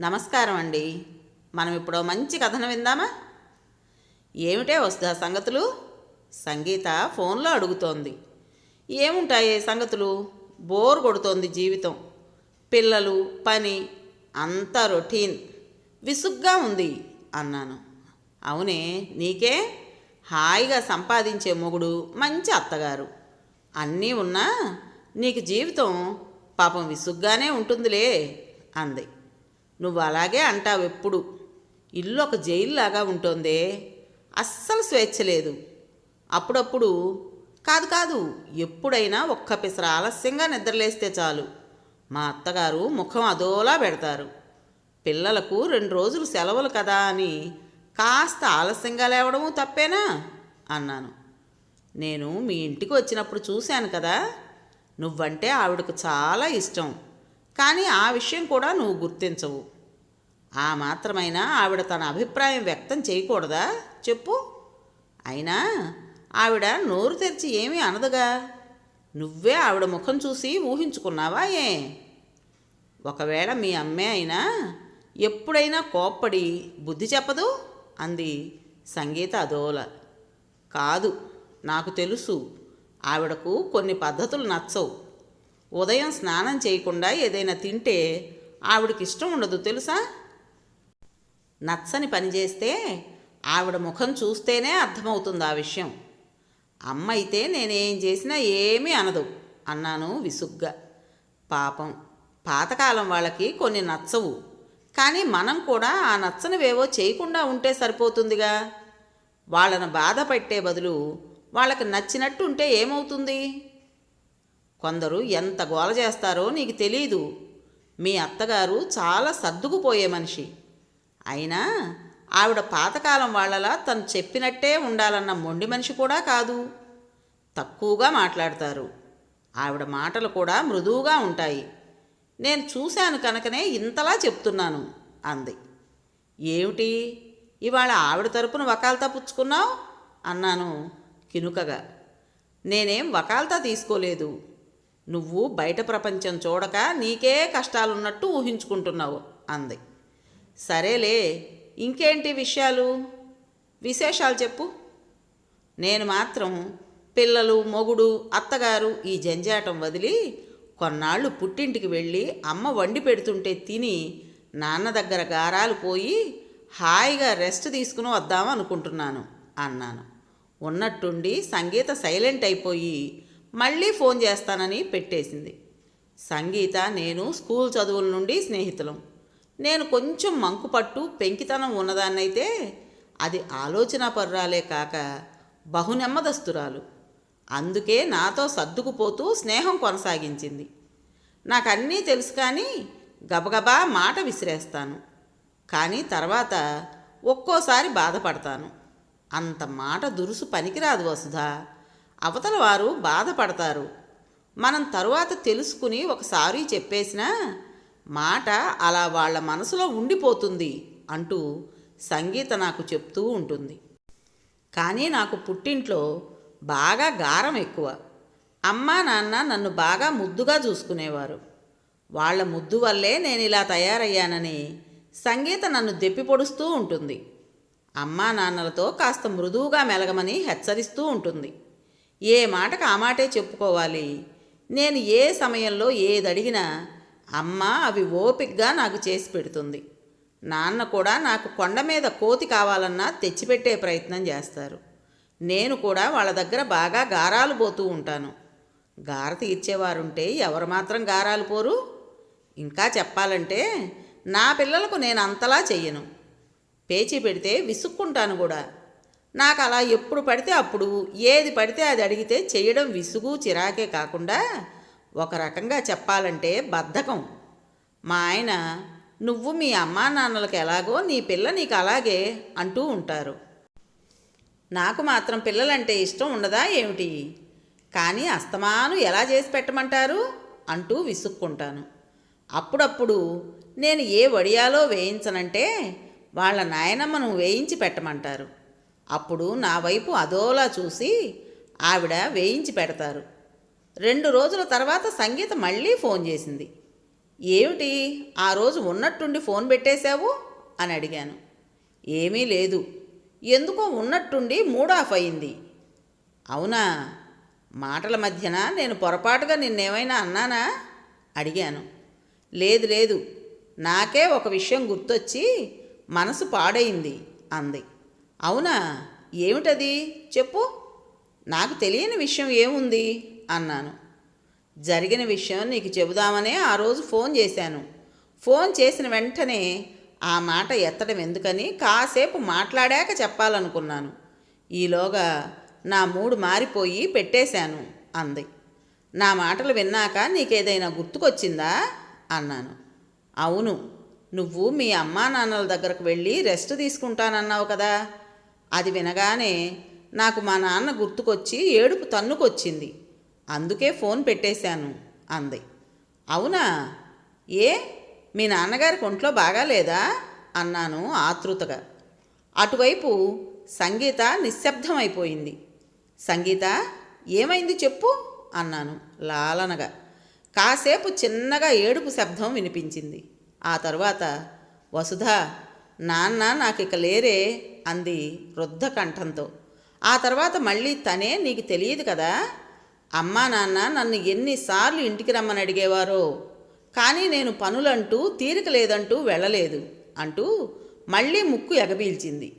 నమస్కారం అండి. మనం ఇప్పుడు మంచి కథను విందామా? ఏమిటే వస్తుందా సంగతులు? సంగీత ఫోన్లో అడుగుతోంది. ఏముంటాయి సంగతులు? బోర్ కొడుతోంది జీవితం. పిల్లలు పని అంతా రొటీన్. విసుగ్గా ఉంది అన్నాను. అవునే నీకే? హాయిగా సంపాదించే మొగుడు మంచి అత్తగారు. అన్నీ ఉన్నా నీకు జీవితం పాపం విసుగ్గానే ఉంటుందిలే అంది. నువ్వు అలాగే అంటావు ఎప్పుడు. ఇల్లు ఒక జైల్లాగా ఉంటోందే. అస్సలు స్వేచ్ఛ లేదు. అప్పుడప్పుడు కాదు కాదు ఎప్పుడైనా ఒక్క పిసర ఆలస్యంగా నిద్రలేస్తే చాలు. మా అత్తగారు ముఖం అదోలా పెడతారు. పిల్లలకు రెండు రోజులు సెలవులు కదా అని కాస్త ఆలస్యంగా లేవడము తప్పేనా? అన్నాను. నేను మీ ఇంటికి వచ్చినప్పుడు చూశాను కదా. నువ్వంటే ఆవిడకు చాలా ఇష్టం. కానీ ఆ విషయం కూడా నువ్వు గుర్తించవు. ఆ మాత్రమైనా ఆవిడ తన అభిప్రాయం వ్యక్తం చేయకూడదా? చెప్పు. అయినా ఆవిడ నోరు తెరిచి ఏమీ అనదుగా? నువ్వే ఆవిడ ముఖం చూసి ఊహించుకున్నావా ఏ? ఒకవేళ మీ అమ్మే అయినా ఎప్పుడైనా కోప్పడి బుద్ధి చెప్పదు? అంది సంగీత అదోల. కాదు నాకు తెలుసు. ఆవిడకు కొన్ని పద్ధతులు నచ్చవు. ఉదయం స్నానం చేయకుండా ఏదైనా తింటే ఆవిడకి ఇష్టం ఉండదు తెలుసా? నచ్చని పనిచేస్తే ఆవిడ ముఖం చూస్తేనే అర్థమవుతుంది ఆ విషయం. అమ్మ అయితే నేనేం చేసినా ఏమీ అనదు అన్నాను విసుగ్గా. పాపం పాతకాలం వాళ్ళకి కొన్ని నచ్చవు కానీ మనం కూడా ఆ నచ్చనివేవో చేయకుండా ఉంటే సరిపోతుందిగా. వాళ్ళను బాధపెట్టే బదులు వాళ్ళకి నచ్చినట్టు ఉంటే ఏమవుతుంది? కొందరు ఎంత గోల చేస్తారో నీకు తెలీదు. మీ అత్తగారు చాలా సర్దుకుపోయే మనిషి. అయినా ఆవిడ పాతకాలం వాళ్ళలా తను చెప్పినట్టే ఉండాలన్న మొండి మనిషి కూడా కాదు. తక్కువగా మాట్లాడతారు. ఆవిడ మాటలు కూడా మృదువుగా ఉంటాయి. నేను చూశాను కనుకనే ఇంతలా చెప్తున్నాను అంది. ఏమిటి? ఇవాళ ఆవిడ తరపున వకాల్తా పుచ్చుకున్నావు? అన్నాను కినుకగా. నేనేం వకాల్తా తీసుకోలేదు. నువ్వు బయట ప్రపంచం చూడక నీకే కష్టాలున్నట్టు ఊహించుకుంటున్నావు అంది. సరేలే ఇంకేంటి విషయాలు? విశేషాలు చెప్పు. నేను మాత్రం పిల్లలు మొగుడు అత్తగారు ఈ జంజాటం వదిలి కొన్నాళ్ళు పుట్టింటికి వెళ్ళి అమ్మ వండి పెడుతుంటే తిని నాన్న దగ్గర గారాలు పోయి హాయిగా రెస్ట్ తీసుకుని వద్దాం అనుకుంటున్నాను అన్నాను. ఉన్నట్టుండి సంగీత సైలెంట్ అయిపోయి మళ్ళీ ఫోన్ చేస్తానని పెట్టేసింది. సంగీత నేను స్కూల్ చదువుల నుండి స్నేహితులం. నేను కొంచెం మంకుపట్టు పెంకితనం ఉన్నదాన్నైతే అది ఆలోచన పర్రాలే కాక బహునెమ్మదస్తురాలు అందుకే నాతో సర్దుకుపోతూ స్నేహం కొనసాగించింది. నాకన్నీ తెలుసు కానీ గబగబా మాట విసిరేస్తాను. కానీ తర్వాత ఒక్కోసారి బాధపడతాను. అంత మాట దురుసు పనికిరాదు వసుధా. అవతల వారు బాధపడతారు. మనం తరువాత తెలుసుకుని ఒకసారి చెప్పేసినా మాట అలా వాళ్ళ మనసులో ఉండిపోతుంది అంటూ సంగీత నాకు చెప్తూ ఉంటుంది. కానీ నాకు పుట్టింట్లో బాగా గారం ఎక్కువ. అమ్మా నాన్న నన్ను బాగా ముద్దుగా చూసుకునేవారు. వాళ్ళ ముద్దు వల్లే నేను ఇలా తయారయ్యానని సంగీత నన్ను దెప్పి పొడుస్తూ ఉంటుంది. అమ్మా నాన్నలతో కాస్త మృదువుగా మెలగమని హెచ్చరిస్తూ ఉంటుంది. ఏ మాటకు ఆ మాటే చెప్పుకోవాలి. నేను ఏ సమయంలో ఏది అడిగినా అమ్మ అవి ఓపిగ్గా నాకు చేసి పెడుతుంది. నాన్న కూడా నాకు కొండ మీద కోతి కావాలన్నా తెచ్చిపెట్టే ప్రయత్నం చేస్తారు. నేను కూడా వాళ్ళ దగ్గర బాగా గారాలు పోతూ ఉంటాను. గార ఇచ్చేవారుంటే ఎవరు మాత్రం గారాలు పోరు? ఇంకా చెప్పాలంటే నా పిల్లలకు నేను అంతలా చెయ్యను. పేచీ పెడితే విసుక్కుంటాను కూడా. నాకు అలా ఎప్పుడు పడితే అప్పుడు ఏది పడితే అది అడిగితే చేయడం విసుగు చిరాకే కాకుండా ఒక రకంగా చెప్పాలంటే బద్ధకం. మా ఆయన నువ్వు మీ అమ్మా నాన్నలకు ఎలాగో నీ పిల్ల నీకు అలాగే అంటూ ఉంటారు. నాకు మాత్రం పిల్లలంటే ఇష్టం ఉండదా ఏమిటి? కానీ అస్తమాను ఎలా చేసి పెట్టమంటారు? అంటూ విసుక్కుంటాను. అప్పుడప్పుడు నేను ఏ వడియాలో వేయించనంటే వాళ్ళ నాయనమ్మను వేయించి పెట్టమంటారు. అప్పుడు నా వైపు అదోలా చూసి ఆవిడ వేయించి పెడతారు. రెండు రోజుల తర్వాత సంగీత మళ్ళీ ఫోన్ చేసింది. ఏమిటి? ఆ రోజు ఉన్నట్టుండి ఫోన్ పెట్టేశావు? అని అడిగాను. ఏమీ లేదు. ఎందుకో ఉన్నట్టుండి మూడ్ ఆఫ్ అయింది. అవునా? మాటల మధ్యన నేను పొరపాటుగా నిన్నేమైనా అన్నానా? అడిగాను. లేదు లేదు. నాకే ఒక విషయం గుర్తొచ్చి మనసు పాడైంది అంది. అవునా? ఏమిటది? చెప్పు. నాకు తెలియని విషయం ఏముంది? అన్నాను. జరిగిన విషయం నీకు చెబుదామనే ఆ రోజు ఫోన్ చేశాను. ఫోన్ చేసిన వెంటనే ఆ మాట ఎత్తడం ఎందుకని కాసేపు మాట్లాడాక చెప్పాలనుకున్నాను. ఈలోగా నా మూడు మారిపోయి పెట్టేశాను అంది. నా మాటలు విన్నాక నీకేదైనా గుర్తుకొచ్చిందా? అన్నాను. అవును. నువ్వు మీ అమ్మా నాన్నల దగ్గరకు వెళ్ళి రెస్ట్ తీసుకుంటానన్నావు కదా. అది వినగానే నాకు మా నాన్న గుర్తుకొచ్చి ఏడుపు తన్నుకొచ్చింది. అందుకే ఫోన్ పెట్టేశాను అంది. అవునా? ఏ? మీ నాన్నగారికి ఒంట్లో బాగాలేదా అన్నాను ఆతృతగా. అటువైపు సంగీత నిశ్శబ్దమైపోయింది. సంగీత ఏమైంది చెప్పు? అన్నాను లాలనగా. కాసేపు చిన్నగా ఏడుపు శబ్దం వినిపించింది. ఆ తరువాత వసుధ నాన్న నాకు ఇక లేరే అంది వృద్ధ కంఠంతో ఆ తర్వాత మళ్ళీ తనే నీకు తెలియదు కదా? అమ్మా నాన్న నన్ను ఎన్నిసార్లు ఇంటికి రమ్మని అడిగేవారో? కానీ నేను పనులంటూ తీరిక లేదంటూ వెళ్ళలేదు అంటూ మళ్ళీ ముక్కు ఎగబీల్చింది.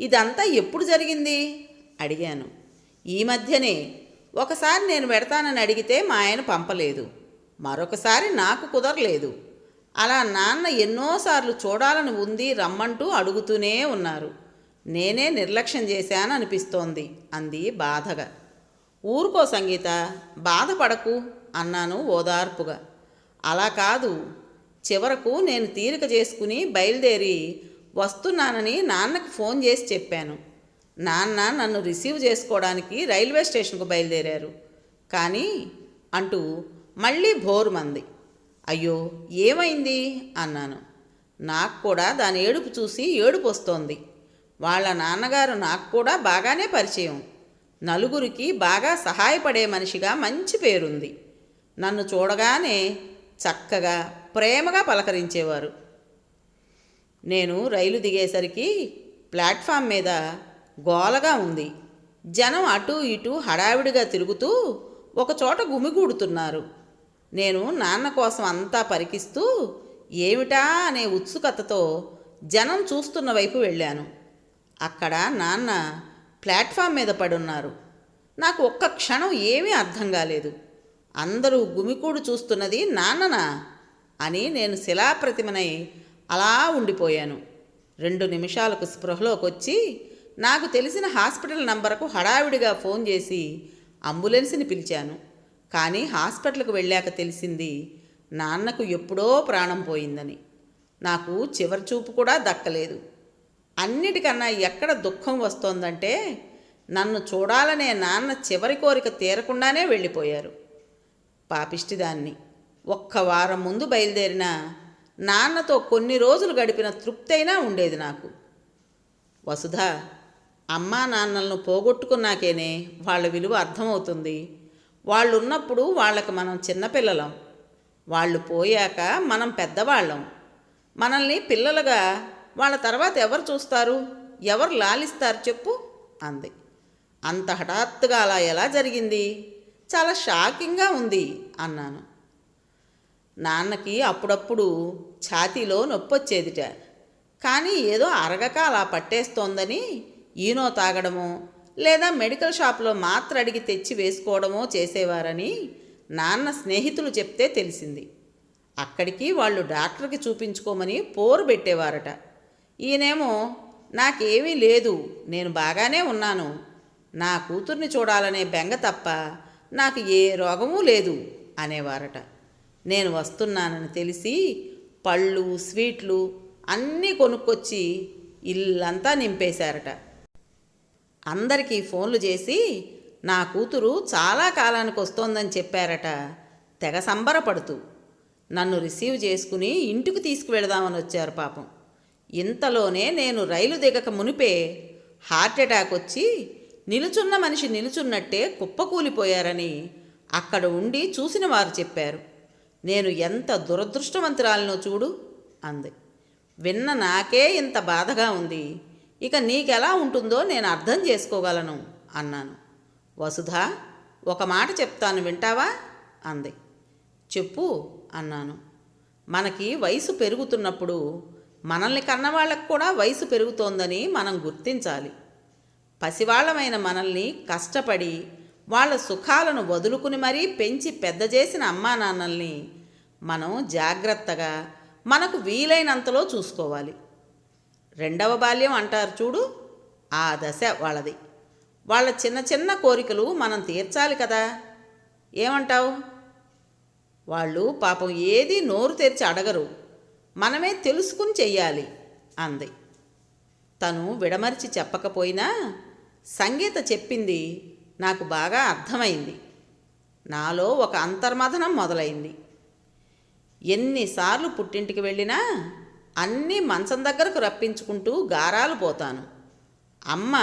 ఇదంతా ఎప్పుడు జరిగింది? అడిగాను. ఈ మధ్యనే. ఒకసారి నేను పెడతానని అడిగితే మా ఆయన పంపలేదు. మరొకసారి నాకు కుదరలేదు. అలా నాన్న ఎన్నోసార్లు చూడాలని ఉంది రమ్మంటూ అడుగుతూనే ఉన్నారు. నేనే నిర్లక్ష్యం చేశాను అనిపిస్తోంది అంది బాధగా. ఊరుకో సంగీత బాధపడకు అన్నాను ఓదార్పుగా. అలా కాదు చివరకు నేను తీరిక చేసుకుని బయలుదేరి వస్తున్నానని నాన్నకి ఫోన్ చేసి చెప్పాను. నాన్న నన్ను రిసీవ్ చేసుకోవడానికి రైల్వే స్టేషన్కు బయలుదేరారు. కానీ అంటూ మళ్ళీ భోరుమంది. అయ్యో ఏమైంది? అన్నాను. నాకు కూడా దాని ఏడుపు చూసి ఏడుపు వస్తోంది. వాళ్ళ నాన్నగారు నాకు కూడా బాగానే పరిచయం. నలుగురికి బాగా సహాయపడే మనిషిగా మంచి పేరుంది. నన్ను చూడగానే చక్కగా ప్రేమగా పలకరించేవారు. నేను రైలు దిగేసరికి ప్లాట్ఫామ్ మీద గోలగా ఉంది. జనం అటు ఇటు హడావిడిగా తిరుగుతూ ఒకచోట గుమిగూడుతున్నారు. నేను నాన్న కోసం అంతా పరికిస్తూ ఏమిటా? అనే ఉత్సుకతతో జనం చూస్తున్న వైపు వెళ్ళాను. అక్కడ నాన్న ప్లాట్ఫామ్ మీద పడున్నారు. నాకు ఒక్క క్షణం ఏమీ అర్థం కాలేదు. అందరూ గుమికూడు చూస్తున్నది నాన్ననా? అని నేను శిలాప్రతిమనై అలా ఉండిపోయాను. రెండు నిమిషాలకు స్పృహలోకి వచ్చి నాకు తెలిసిన హాస్పిటల్ నంబర్కు హడావిడిగా ఫోన్ చేసి అంబులెన్స్ని పిలిచాను. కానీ హాస్పిటల్కి వెళ్ళాక తెలిసింది నాన్నకు ఎప్పుడో ప్రాణం పోయిందని. నాకు చివరి చూపు కూడా దక్కలేదు. అన్నిటికన్నా ఎక్కడ దుఃఖం వస్తోందంటే నన్ను చూడాలనే నాన్న చివరి కోరిక తీరకుండానే వెళ్ళిపోయారు. పాపిష్టిదాన్ని. ఒక్క వారం ముందు బయలుదేరిన నాన్నతో కొన్ని రోజులు గడిపిన తృప్తైనా ఉండేది నాకు. వసుధ అమ్మా నాన్నలను పోగొట్టుకున్నాకేనే వాళ్ళ విలువ అర్థమవుతుంది. వాళ్ళు ఉన్నప్పుడు వాళ్ళకి మనం చిన్నపిల్లలం. వాళ్ళు పోయాక మనం పెద్దవాళ్ళం. మనల్ని పిల్లలుగా వాళ్ళ తర్వాత ఎవరు చూస్తారు? ఎవరు లాలిస్తారు చెప్పు? అంది. అంత హఠాత్తుగా అలా ఎలా జరిగింది? చాలా షాకింగ్గా ఉంది అన్నాను. నాన్నకి అప్పుడప్పుడు ఛాతీలో నొప్పి వచ్చేదిట కానీ ఏదో అరగక అలా పట్టేస్తోందని ఈనో తాగడమో లేదా మెడికల్ షాప్లో మాత్ర అడిగి తెచ్చి వేసుకోవడమో చేసేవారని నాన్న స్నేహితులు చెప్తే తెలిసింది. అక్కడికి వాళ్ళు డాక్టర్కి చూపించుకోమని పోరు పెట్టేవారట. ఈయనేమో నాకేమీ లేదు నేను బాగానే ఉన్నాను. నా కూతుర్ని చూడాలనే బెంగ తప్ప నాకు ఏ రోగమూ లేదు అనేవారట. నేను వస్తున్నానని తెలిసి పళ్ళు స్వీట్లు అన్నీ కొనుక్కొచ్చి ఇల్లంతా నింపేశారట. అందరికీ ఫోన్లు చేసి నా కూతురు చాలా కాలానికి వస్తోందని చెప్పారట తెగ సంబరపడుతూ. నన్ను రిసీవ్ చేసుకుని ఇంటికి తీసుకువెళదామని వచ్చారు పాపం. ఇంతలోనే నేను రైలు దిగక మునిపే హార్ట్ అటాక్ వచ్చి నిలుచున్న మనిషి నిలుచున్నట్టే కుప్పకూలిపోయారని అక్కడ ఉండి చూసిన వారు చెప్పారు. నేను ఎంత దురదృష్టవంతురాలినో చూడు అంది. విన్న నాకే ఇంత బాధగా ఉంది. ఇక నీకెలా ఉంటుందో నేను అర్థం చేసుకోగలను అన్నాను. వసుధ ఒక మాట చెప్తాను వింటావా? అంది. చెప్పు అన్నాను. మనకి వయసు పెరుగుతున్నప్పుడు మనల్ని కన్నవాళ్ళకు కూడా వయసు పెరుగుతోందని మనం గుర్తించాలి. పసివాళ్ళమైన మనల్ని కష్టపడి వాళ్ళ సుఖాలను వదులుకుని మరీ పెంచి పెద్ద చేసిన అమ్మా నాన్నల్ని మనం జాగ్రత్తగా మనకు వీలైనంతలో చూసుకోవాలి. రెండవ బాల్యం అంటారు చూడు ఆ దశ వాళ్ళది. వాళ్ళ చిన్న చిన్న కోరికలు మనం తీర్చాలి కదా. ఏమంటావు? వాళ్ళు పాపం ఏది నోరు తెరిచి అడగరు. మనమే తెలుసుకుని చెయ్యాలి అంది. తను విడమర్చి చెప్పకపోయినా సంగీత చెప్పింది నాకు బాగా అర్థమైంది. నాలో ఒక అంతర్మథనం మొదలైంది. ఎన్నిసార్లు పుట్టింటికి వెళ్ళినా అన్నీ మంచం దగ్గరకు రప్పించుకుంటూ గారాలు పోతాను. అమ్మ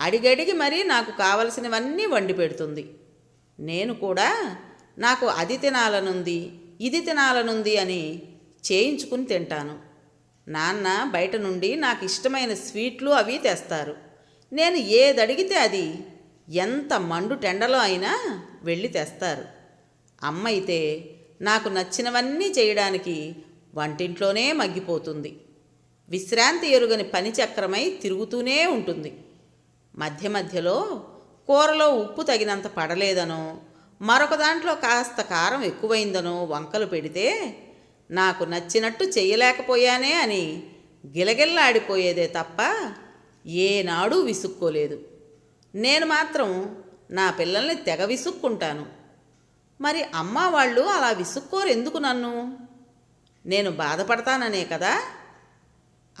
అడిగడిగి మరీ నాకు కావలసినవన్నీ వండి పెడుతుంది. నేను కూడా నాకు అది తినాలనుంది ఇది తినాలనుంది అని చేయించుకుని తింటాను. నాన్న బయట నుండి నాకు ఇష్టమైన స్వీట్లు అవి తెస్తారు. నేను ఏదడిగితే అది ఎంత మండు టెండలో అయినా వెళ్ళి తెస్తారు. అమ్మ అయితే నాకు నచ్చినవన్నీ చేయడానికి వంటింట్లోనే మగ్గిపోతుంది. విశ్రాంతి ఎరుగని పని చక్రమై తిరుగుతూనే ఉంటుంది. మధ్య మధ్యలో కూరలో ఉప్పు తగినంత పడలేదనో మరొక దాంట్లో కాస్త కారం ఎక్కువైందనో వంకలు పెడితే నాకు నచ్చినట్టు చెయ్యలేకపోయానే అని గిలగిల్లాడిపోయేదే తప్ప ఏనాడూ విసుక్కోలేదు. నేను మాత్రం నా పిల్లల్ని తెగ విసుక్కుంటాను. మరి అమ్మ వాళ్ళు అలా విసుక్కోరు ఎందుకు నన్ను? నేను బాధపడతాననే కదా?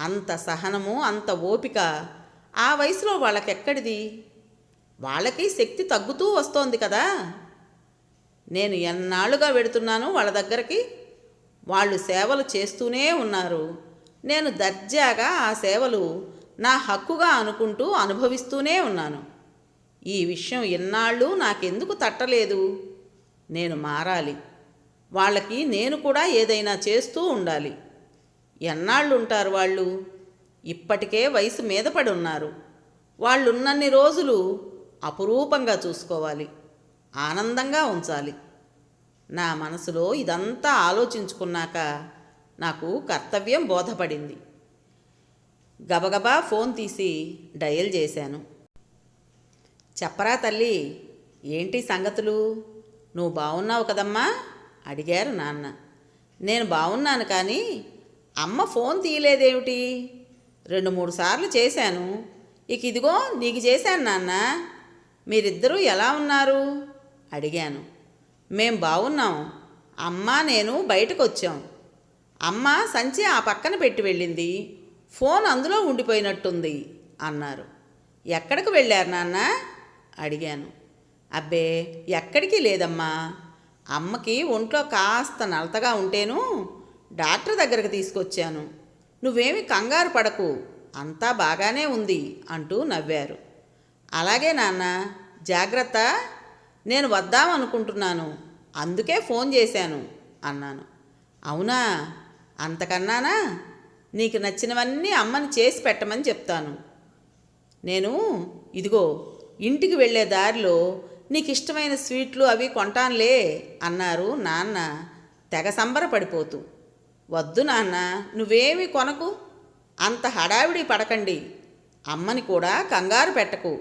అంత సహనము అంత ఓపిక ఆ వయసులో వాళ్ళకెక్కడిది? వాళ్ళకి శక్తి తగ్గుతూ వస్తోంది కదా? నేను ఎన్నాళ్ళుగా వెడుతున్నాను వాళ్ళ దగ్గరికి వాళ్ళు సేవలు చేస్తూనే ఉన్నారు. నేను దర్జాగా ఆ సేవలు నా హక్కుగా అనుకుంటూ అనుభవిస్తూనే ఉన్నాను. ఈ విషయం ఎన్నాళ్ళు నాకెందుకు తట్టలేదు? నేను మారాలి. వాళ్ళకి నేను కూడా ఏదైనా చేస్తూ ఉండాలి. ఎన్నాళ్ళు ఉంటారు వాళ్ళు? ఇప్పటికే వయసు మీద పడి ఉన్నారు. వాళ్ళున్నన్ని రోజులు అపురూపంగా చూసుకోవాలి. ఆనందంగా ఉంచాలి. నా మనసులో ఇదంతా ఆలోచించుకున్నాక నాకు కర్తవ్యం బోధపడింది. గబగబా ఫోన్ తీసి డయల్ చేశాను. చెప్పరా తల్లి ఏంటి సంగతులు? నువ్వు బాగున్నావు కదమ్మా? అడిగారు నాన్న. నేను బాగున్నాను కానీ అమ్మ ఫోన్ తీయలేదేమిటి? రెండు మూడు సార్లు చేశాను. ఇక ఇదిగో నీకు చేశాను నాన్న. మీరిద్దరూ ఎలా ఉన్నారు? అడిగాను. మేం బాగున్నాం అమ్మ నేను బయటకు వచ్చాం అమ్మ సంచి ఆ పక్కన పెట్టి వెళ్ళింది. ఫోన్ అందులో ఉండిపోయినట్టుంది అన్నారు. ఎక్కడికి వెళ్ళారు నాన్న? అడిగాను. అబ్బే ఎక్కడికి లేదమ్మా. అమ్మకి ఒంట్లో కాస్త నలతగా ఉంటేను డాక్టర్ దగ్గరకు తీసుకొచ్చాను. నువ్వేమి కంగారు పడకు అంతా బాగానే ఉంది అంటూ నవ్వారు. అలాగే నాన్న జాగ్రత్త. నేను వద్దామనుకుంటున్నాను అందుకే ఫోన్ చేశాను అన్నాను. అవునా? అంతకన్నానా? నీకు నచ్చినవన్నీ అమ్మని చేసి పెట్టమని చెప్తాను. నేను ఇదిగో ఇంటికి వెళ్ళే దారిలో నీకు ఇష్టమైన స్వీట్లు అవి కొంటానులే అన్నారు నాన్న తెగ సంబరపడిపోతూ. వద్దు నాన్న నువ్వేమీ కొనకు. అంత హడావిడి పడకండి. అమ్మని కూడా కంగారు పెట్టకు.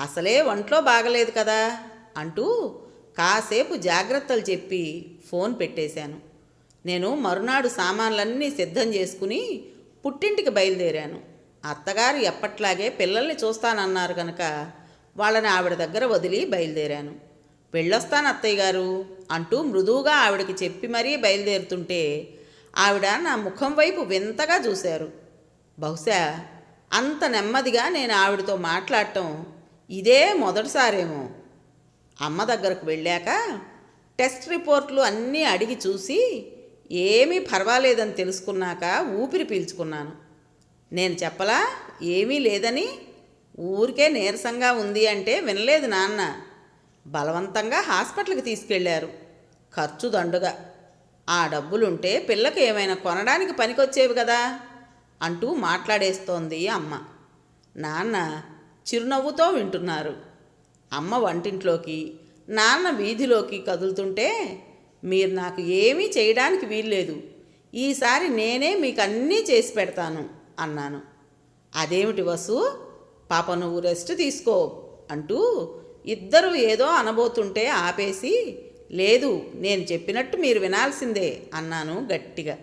అసలే ఒంట్లో బాగలేదు కదా. అంటూ కాసేపు జాగ్రత్తలు చెప్పి ఫోన్ పెట్టేశాను. నేను మరునాడు సామాన్లన్నీ సిద్ధం చేసుకుని పుట్టింటికి బయలుదేరాను. అత్తగారు ఎప్పట్లాగే పిల్లల్ని చూస్తానన్నారు కనుక వాళ్ళని ఆవిడ దగ్గర వదిలి బయలుదేరాను. వెళ్ళొస్తాను అత్తయ్య గారు అంటూ మృదువుగా ఆవిడకి చెప్పి మరీ బయలుదేరుతుంటే ఆవిడ నా ముఖం వైపు వింతగా చూశారు. బహుశా అంత నెమ్మదిగా నేను ఆవిడతో మాట్లాడటం ఇదే మొదటిసారేమో అమ్మ దగ్గరకు వెళ్ళాక టెస్ట్ రిపోర్ట్లు అన్నీ అడిగి చూసి ఏమీ పర్వాలేదని తెలుసుకున్నాక ఊపిరి పీల్చుకున్నాను. నేను చెప్పలా ఏమీ లేదని ఊరికే నీరసంగా ఉంది అంటే వినలేదు నాన్న. బలవంతంగా హాస్పిటల్కి తీసుకెళ్ళారు. ఖర్చు దండుగా. ఆ డబ్బులుంటే పిల్లకి ఏమైనా కొనడానికి పనికొచ్చేవి కదా అంటూ మాట్లాడేస్తోంది అమ్మ. నాన్న చిరునవ్వుతో వింటున్నారు. అమ్మ వంటింట్లోకి నాన్న వీధిలోకి కదులుతుంటే మీరు నాకు ఏమీ చేయడానికి వీల్లేదు. ఈసారి నేనే మీకు అన్నీ చేసి పెడతాను అన్నాను. అదేమిటి వసు? పాప నువ్వు రెస్ట్ తీసుకో అంటూ ఇద్దరు ఏదో అనబోతుంటే ఆపేసి లేదు నేను చెప్పినట్టు మీరు వినాల్సిందే అన్నాను గట్టిగా.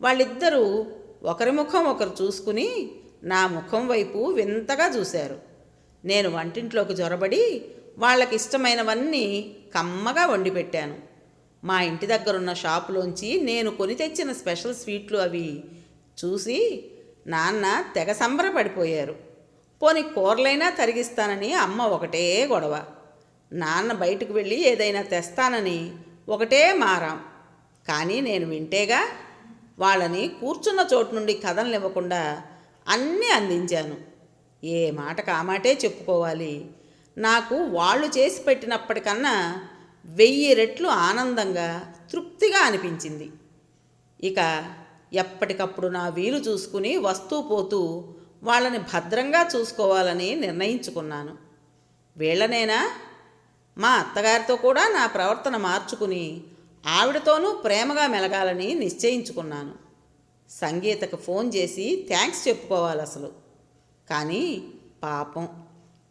వాళ్ళిద్దరూ ఒకరి ముఖం ఒకరు చూసుకుని నా ముఖం వైపు వింతగా చూశారు. నేను వంటింట్లోకి జొరబడి వాళ్ళకి ఇష్టమైనవన్నీ కమ్మగా వండి పెట్టాను మా ఇంటి దగ్గరున్న షాపులోంచి నేను కొని తెచ్చిన స్పెషల్ స్వీట్లు అవి చూసి నాన్న తెగ సంబరపడిపోయారు. పోని కూరలైనా తరిగిస్తానని అమ్మ ఒకటే గొడవ. నాన్న బయటకు వెళ్ళి ఏదైనా తెస్తానని ఒకటే మారాం. కానీ నేను వింటేగా వాళ్ళని కూర్చున్న చోటు నుండి కథలనివ్వకుండా అన్నీ అందించాను. ఏ మాట కామాటే చెప్పుకోవాలి. నాకు వాళ్ళు చేసి పెట్టినప్పటికన్నా వెయ్యి రెట్లు ఆనందంగా తృప్తిగా అనిపించింది. ఇక ఎప్పటికప్పుడు నా వీలు చూసుకుని వస్తూ పోతూ వాళ్ళని భద్రంగా చూసుకోవాలని నిర్ణయించుకున్నాను. వీళ్ళనేనా? మా అత్తగారితో కూడా నా ప్రవర్తన మార్చుకుని ఆవిడతోనూ ప్రేమగా మెలగాలని నిశ్చయించుకున్నాను. సంగీతకు ఫోన్ చేసి థ్యాంక్స్ చెప్పుకోవాలి అసలు కానీ పాపం.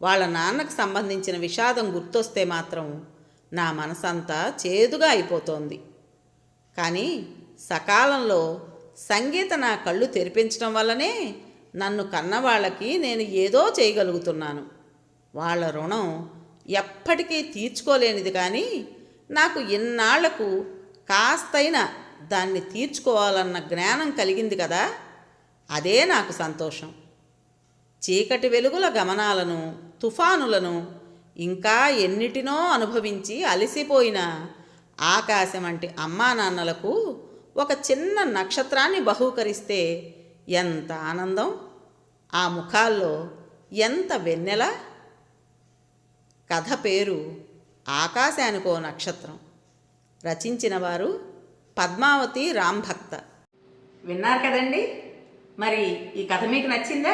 వాళ్ళ నాన్నకు సంబంధించిన విషాదం గుర్తొస్తే మాత్రం నా మనసంతా చేదుగా అయిపోతోంది. కానీ సకాలంలో సంగీత నా కళ్ళు తెరిపించడం వల్లనే నన్ను కన్నవాళ్ళకి నేను ఏదో చేయగలుగుతున్నాను. వాళ్ళ రుణం ఎప్పటికీ తీర్చుకోలేనిది కానీ నాకు ఇన్నాళ్ళకు కాస్తైనా దాన్ని తీర్చుకోవాలన్న జ్ఞానం కలిగింది కదా అదే నాకు సంతోషం. చీకటి వెలుగుల గమనాలను తుఫానులను ఇంకా ఎన్నిటినో అనుభవించి అలసిపోయిన ఆకాశం వంటి అమ్మా నాన్నలకు ఒక చిన్న నక్షత్రాన్ని బహూకరిస్తే ఎంత ఆనందం! ఆ ముఖాల్లో ఎంత వెన్నెల! కథ పేరు ఆకాశానికో నక్షత్రం. రచించిన వారు పద్మావతి రాంభక్త. విన్నారు కదండి? మరి ఈ కథ మీకు నచ్చిందా?